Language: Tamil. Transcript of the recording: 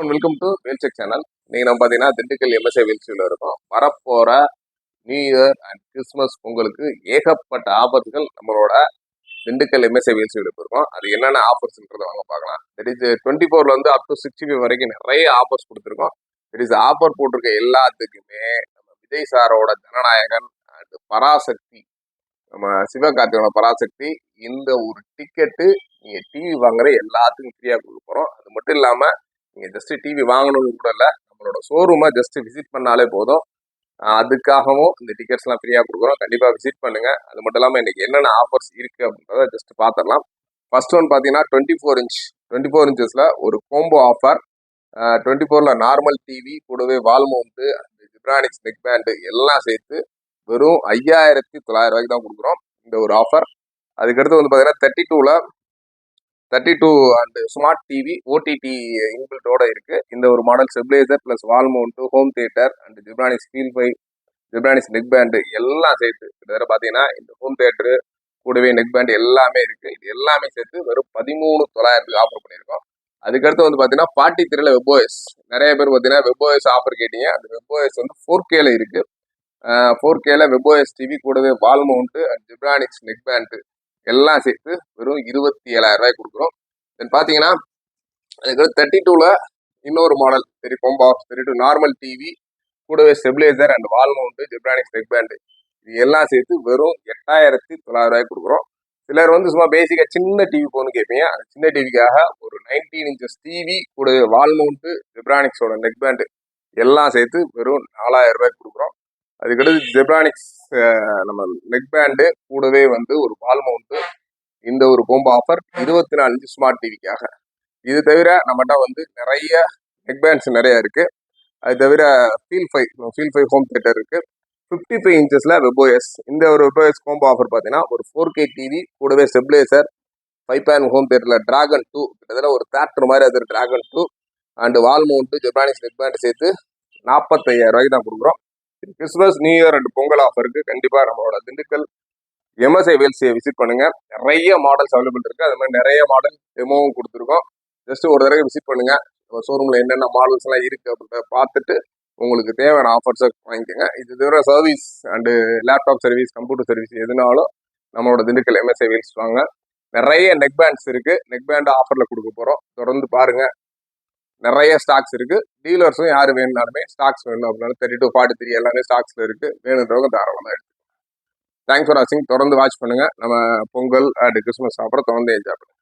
வணக்கம் வெல்கம் டு வேல்செக் சேனல் இன்னைக்கு நம்ம பார்த்தீங்கன்னா திண்டுக்கல் எம்எஸ்ஏ வேல்சியில் இருக்கோம். வரப்போகிற நியூ இயர் அண்ட் கிறிஸ்மஸ் பொங்கலுக்கு ஏகப்பட்ட ஆஃபர்ஸ்கள் நம்மளோட திண்டுக்கல் எம்எஸ்ஏ வேல்சியில் இருக்கும் அது என்னென்ன ஆஃபர்ஸ்ன்றதை வாங்க பார்க்கலாம். தட் இஸ் டுவெண்ட்டி ஃபோர்ல வந்து அப் டு சிக்ஸ்டி ஃபைவ் வரைக்கும் நிறைய ஆஃபர்ஸ் கொடுத்துருக்கோம். தட் இஸ் ஆஃபர் போட்டிருக்க எல்லாத்துக்குமே நம்ம விஜய் சாரோட ஜனநாயகன் அண்ட் பராசக்தி நம்ம சிவகார்த்தியோட பராசக்தி இந்த ஒரு டிக்கெட்டு நீங்கள் டிவி வாங்குற எல்லாத்துக்கும் ஃப்ரீயாக கொடுக்க போகிறோம் அது மட்டும் இல்லாமல் நீங்கள் ஜஸ்ட் டிவி வாங்கணும்னு கூட இல்லை நம்மளோட ஷோரூமை ஜஸ்ட் விசிட் பண்ணாலே போதும். அதுக்காகவும் இந்த டிக்கெட்ஸ்லாம் ஃப்ரீயாக கொடுக்குறோம். கண்டிப்பாக விசிட் பண்ணுங்கள் அது மட்டும் இல்லாமல் இன்றைக்கி என்னென்ன ஆஃபர்ஸ் இருக்குது அப்படின்றத ஜஸ்ட் பார்த்துடலாம் ஃபர்ஸ்ட் ஒன் பார்த்தீங்கன்னா twenty four inch twenty four இன்ச்சஸில் ஒரு கோம்போ ஆஃபர் டுவெண்ட்டி ஃபோரில் நார்மல் டிவி கூடவே வால் மவுண்ட்டு அந்த ஜிப்ரானிக்ஸ் நெக் பேண்டு எல்லாம் சேர்த்து வெறும் ஐயாயிரத்தி தொள்ளாயிரம் ரூபாய்க்கு தான் கொடுக்குறோம். இந்த ஒரு ஆஃபர் அதுக்கடுத்து வந்து பார்த்தீங்கன்னா தேர்ட்டி டூவில் thirty two and smart TV OTT இன்பில்டோட இருக்கு. இந்த ஒரு model stabiliser plus wall mount home theatre and Zebronics feel fi Zebronics neck band எல்லாம் சேர்த்து கிட்டத்தட்ட பார்த்தீங்கன்னா இந்த ஹோம் தியேட்டரு கூடவே நெக் பேண்ட் எல்லாமே இருக்கு. இது எல்லாமே சேர்த்து வெறும் பதிமூணு தொள்ளாயிரத்துக்கு ஆஃபர் பண்ணியிருக்கோம். அதுக்கடுத்து வந்து பார்த்தீங்கன்னா ஃபார்ட்டி திரையில வெப்ஓஎஸ் நிறைய பேர் பார்த்தீங்கன்னா வெப்ஓஎஸ் ஆஃபர் கேட்டீங்க. அந்த வெப்ஓஎஸ் வந்து ஃபோர் கேல இருக்கு. ஃபோர் கேல வெப்ஓஎஸ் டிவி கூடவே wall mount and Zebronics neck band எல்லாம் சேர்த்து வெறும் இருபத்தி ஏழாயிரம் ரூபாய் கொடுக்குறோம். தென் பார்த்தீங்கன்னா அதுக்கடுத்து தேர்ட்டி டூவில் இன்னொரு மாடல் சரி combo thirty two normal TV கூடவே stabiliser and wall mount Zebronics neck band இது எல்லாம் சேர்த்து வெறும் எட்டாயிரத்தி தொள்ளாயிரம் ரூபாய் கொடுக்குறோம். சிலர் வந்து சும்மா பேசிக்காக சின்ன டிவி போகணும்னு கேட்பீங்க. அந்த சின்ன டிவிக்காக ஒரு நைன்டீன் இன்ச்சஸ் டிவி கூடவே வால் மவுண்ட்டு ஜிப்ரானிக்ஸோட நெக் பேண்டு எல்லாம் சேர்த்து வெறும் நாலாயிரம் ரூபாய்க்கு கொடுக்குறோம். அதுக்கடுத்து ஜெப்ரானிக்ஸ் நம்ம நெக் பேண்டு கூடவே வந்து ஒரு வால் மவுண்ட்டு இந்த ஒரு கோம்போ ஆஃபர் இருபத்தி நாலு இன்ச்சு ஸ்மார்ட் டிவிக்காக இது தவிர நம்மகிட்ட வந்து நிறைய நெக் பேண்ட்ஸ் நிறைய இருக்கு. அது தவிர feel five feel five home theatre இருக்கு. ஃபிஃப்டி ஃபைவ் இன்ச்சஸில் வெப்ஓஎஸ் இந்த ஒரு வெப்ஓஎஸ் கோம்போ ஆஃபர் பார்த்தீங்கன்னா ஒரு ஃபோர் கே டிவி கூடவே ஸ்டெப்லேசர் ஃபைவ் பேன் ஹோம் தேட்டரில் டிராகன் டூ கிட்டத்தட்ட ஒரு தேட்டர் மாதிரி அது dragon two and wall mount Zebronics neck band சேர்த்து நாற்பத்தையாயிரம் ரூபாய்க்கு தான் கொடுக்குறோம். Christmas new year and Pongal ஆஃபருக்கு கண்டிப்பாக நம்மளோட திண்டுக்கல் எம்எஸ்ஐ வேல்ஸியை விசிட் பண்ணுங்க. நிறைய மாடல்ஸ் அவைலபிள் இருக்கு. அது மாதிரி நிறைய மாடல் டெமோவும் கொடுத்துருக்கோம். ஜஸ்ட் ஒரு தடவை விசிட் பண்ணுங்க. நம்ம ஷோரூம்ல என்னென்ன மாடல்ஸ் எல்லாம் இருக்கு அப்படின்றத பார்த்துட்டு உங்களுக்கு தேவையான ஆஃபர்ஸை வாங்கிக்கோங்க. இது தவிர service and laptop service computer service எதுனாலும் நம்மளோட திண்டுக்கல் எம்எஸ்ஐ வேல்ஸ் வாங்க. நிறைய நெக் பேண்ட்ஸ் இருக்கு. நெக் பேண்ட் ஆஃபர்ல கொடுக்க போறோம். தொடர்ந்து பாருங்க. நிறைய ஸ்டாக்ஸ் இருக்கு. டீலர்ஸும் யார் வேணுனாலுமே ஸ்டாக்ஸ் வேணும் அப்படின்னாலும் தேர்ட்டி டூ ஃபார்ட்டி த்ரீ எல்லாமே ஸ்டாக்ஸ்ல இருக்கு. வேணுன்றவங்க தாராளமாக எடுத்து தேங்க்ஸ் ஃபார் வாட்சிங் தொடர்ந்து வாட்ச் பண்ணுங்க. நம்ம பொங்கல் அண்ட் கிறிஸ்மஸ் அப்புறம் தொடர்ந்து என்ஜாய் பண்ணுங்க.